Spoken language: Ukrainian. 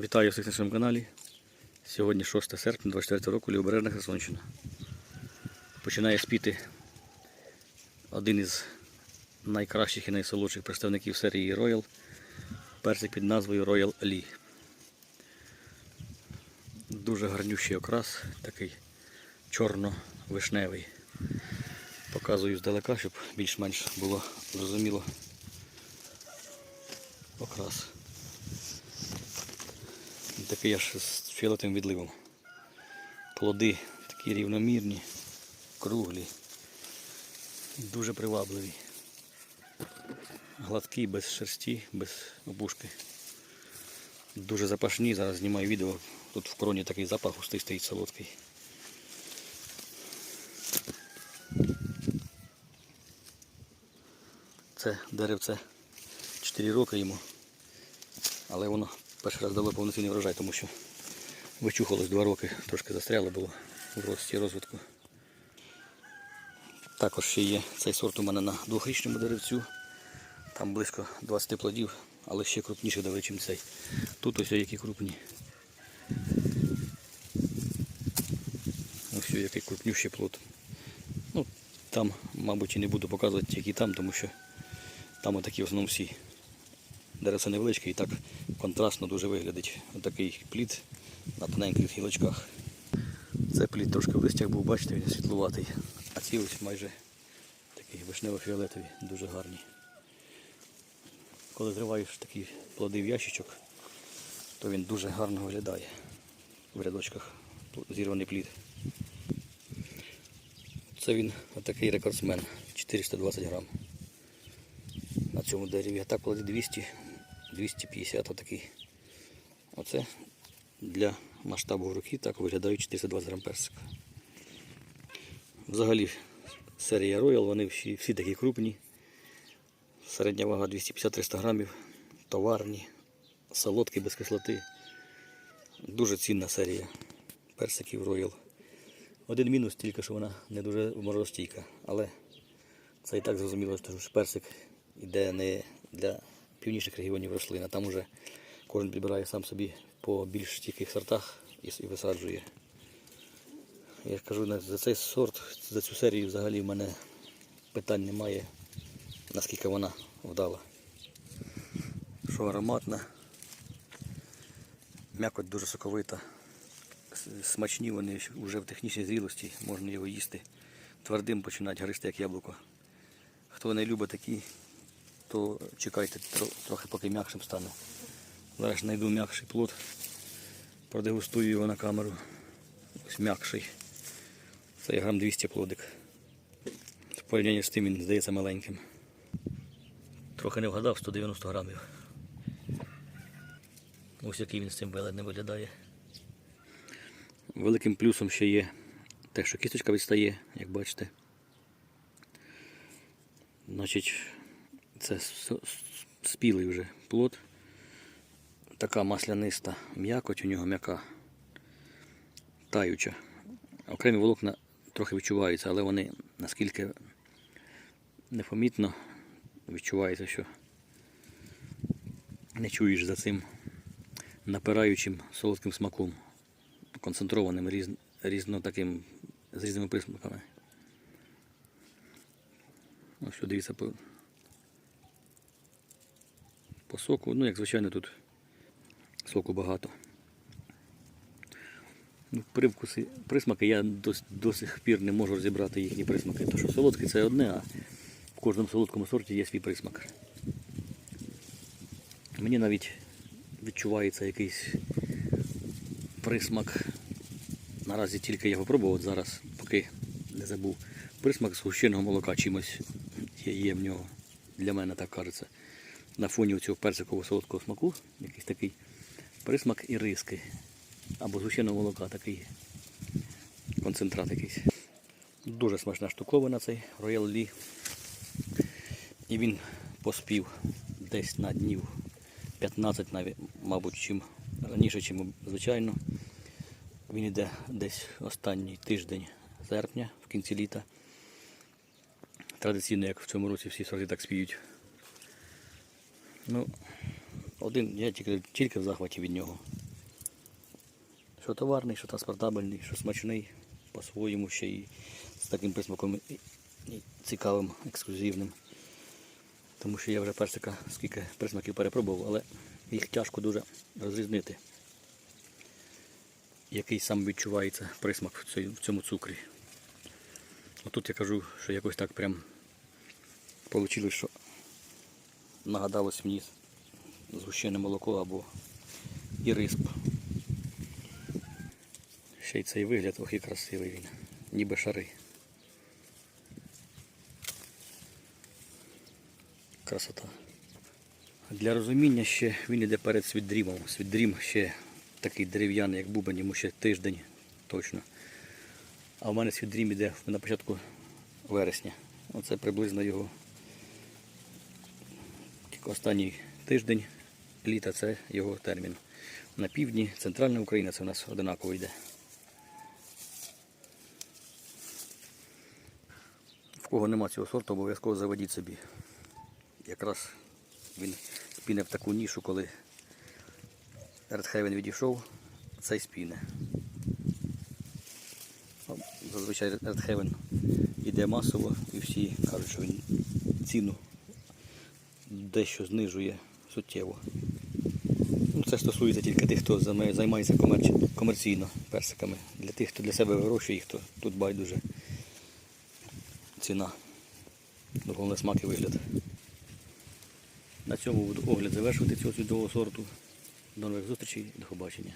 Вітаю всіх на своєму каналі. Сьогодні 6 серпня 24 року Лівобережна Херсонщина. Починає спіти один із найкращих і найсолодших представників серії Royal. Персик під назвою Royal Lee. Дуже гарнющий окрас, такий чорно-вишневий. Показую здалека, щоб більш-менш було зрозуміло окрас. Такий аж з фіолетовим відливом. Плоди такі рівномірні, круглі, дуже привабливі. Гладкі, без шерсті, без опушки. Дуже запашні, зараз знімаю відео. Тут в кроні такий запах густий стоїть солодкий. Це деревце 4 роки йому. Але воно перший раз дало повноцінний врожай, тому що вичухалось 2 роки, трошки застряло було в рості розвитку. Також ще є цей сорт у мене на двохрічному деревцю. Там близько 20 плодів, але ще крупніший дали, ніж цей. Тут ось які крупні. Ось який крупнющий плод. Ну, там, мабуть, і не буду показувати, які там, тому що там отакі в основному всі. Деревце невеличке і так контрастно дуже виглядить. Отакий плід на тоненьких гілочках. Це плід трошки в листях був, бачите, він світлуватий. А ці ось майже такі вишнево-фіолетові, дуже гарні. Коли зриваєш такі плоди в ящичок, то він дуже гарно виглядає в рядочках зірваний плід. Це він отакий рекордсмен 420 грам на цьому дереві. А так плоди 200, 250 отакий. Оце для масштабу руки так виглядає 420 грам персика. Взагалі серія Royal, вони всі, всі такі крупні. Середня вага 250-300 грамів, товарні, солодкі без кислоти. Дуже цінна серія персиків Royal. Один мінус тільки, що вона не дуже морозостійка, але це і так зрозуміло, що персик йде не для північних регіонів рослин, там уже кожен підбирає сам собі по більш стійких сортах і, висаджує. Я ж кажу, за цей сорт, за цю серію взагалі в мене питань немає, наскільки вона вдала. Що ароматна, м'якоть дуже соковита. Смачні вони вже в технічній зрілості, можна його їсти. Твердим починати гристи, як яблуко. Хто не любить такі, то чекайте трохи поки м'якшим стане. Зараз знайду м'якший плод, продегустую його на камеру. Ось м'якший. Це грам 200 плодик. В порівнянні з тим він здається маленьким. Трохи не вгадав, 190 грамів. Ось який він з цим велетнем виглядає. Великим плюсом ще є те, що кісточка відстає, як бачите. Значить, це спілий вже плод. Така масляниста м'якоть у нього м'яка, таюча. Окремі волокна трохи відчуваються, але вони наскільки непомітно відчувається, що не чуєш за цим напираючим солодким смаком, концентрованим різ, різно таким, з різними присмаками. Ось що дивіться по, соку. Ну, як звичайно, тут соку багато. Ну, привкуси, присмаки я до, до сих пір не можу розібрати їхні присмаки. Тому що солодкий це одне, а в кожному солодкому сорті є свій присмак. Мені навіть відчувається якийсь присмак. Наразі тільки я попробував зараз, поки не забув. Присмак згущеного молока чимось є в нього. Для мене так кажеться. На фоні цього персикового солодкого смаку якийсь такий присмак і риски. Або згущеного молока такий концентрат якийсь. Дуже смачна штуковина цей Royal Lee. І він поспів десь на днів 15 навіть, мабуть, чим раніше, чим звичайно. Він йде десь останній тиждень серпня, в кінці літа. Традиційно, як в цьому році всі сорти так спіють. Ну, один, я тільки, тільки в захваті від нього. Що товарний, що транспортабельний, що смачний, по-своєму ще й з таким присмаком і- і цікавим, ексклюзивним. Тому що я вже персика скільки присмаків перепробував, але їх тяжко дуже розрізнити. Який сам відчувається присмак в цьому цукрі. Отут я кажу, що якось так прям вийшло, що нагадалось мені згущене молоко або і рисп. Ще й цей вигляд, ох і красивий він, ніби шари. Красота. Для розуміння ще він іде перед свіддрімом. Свіддрім ще такий дерев'яний, як бубен, йому ще тиждень точно. А в мене свіддрім іде на початку вересня. Оце приблизно його останній тиждень літа це його термін. На півдні, центральна Україна це у нас одинаково йде. В кого нема цього сорту, обов'язково заведіть собі. Якраз він спіне в таку нішу, коли Редхевен відійшов, цей спіне. Ну, Зазвичай Редхевен йде масово і всі кажуть, що він ціну дещо знижує суттєво. Ну, це стосується тільки тих, хто займається комерці- комерційно персиками. Для тих, хто для себе вирощує їх, то тут байдуже ціна. Ну, Головне смак і вигляд. На цьому буду огляд завершувати цього чудового сорту. До нових зустрічей, до побачення.